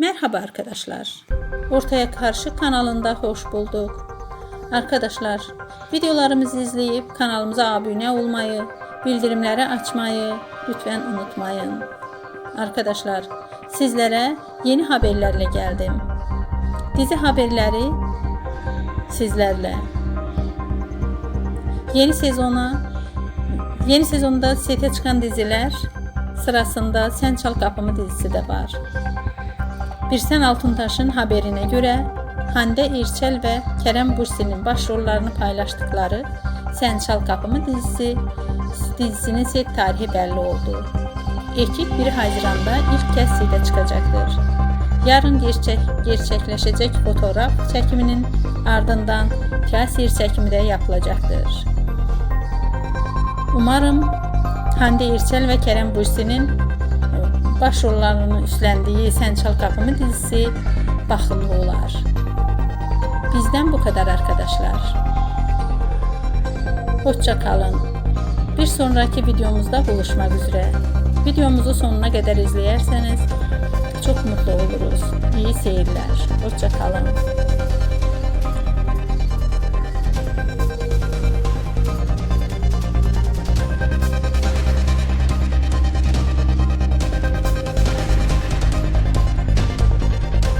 Merhaba arkadaşlar. Ortaya Karşı kanalında hoş bulduk. Arkadaşlar, videolarımızı izleyip kanalımıza abone olmayı, bildirimleri açmayı lütfen unutmayın. Arkadaşlar, sizlere yeni haberlerle geldim. Dizi haberleri sizlerle. Yeni sezona Yeni sezonda sete çıkan diziler sırasında Sen Çal Kapımı dizisi de var. Birsen Altuntaş'ın haberine göre Hande İrçel ve Kerem Bürsin'in başrollarını paylaştıkları Sen Çal Kapımı dizisi dizisinin set tarihi belli oldu. Ekip 1 Haziran'da ilk kez sete çıkacaktır. Yarın gerçek, gerçekleşecek fotoğraf çekiminin ardından teaser çekimi de yapılacaktır. Umarım Hande İrçel ve Kerem Bürsin'in e, başrollarını üstlendiği Sen Çal Kapımı dizisi bakımlı olar. Bizden bu kadar arkadaşlar. Hoşça kalın. Bir sonraki videomuzda buluşmak üzere. Videomuzu sonuna kadar izleyerseniz çok mutlu oluruz. İyi seyirler. Hoşça kalın.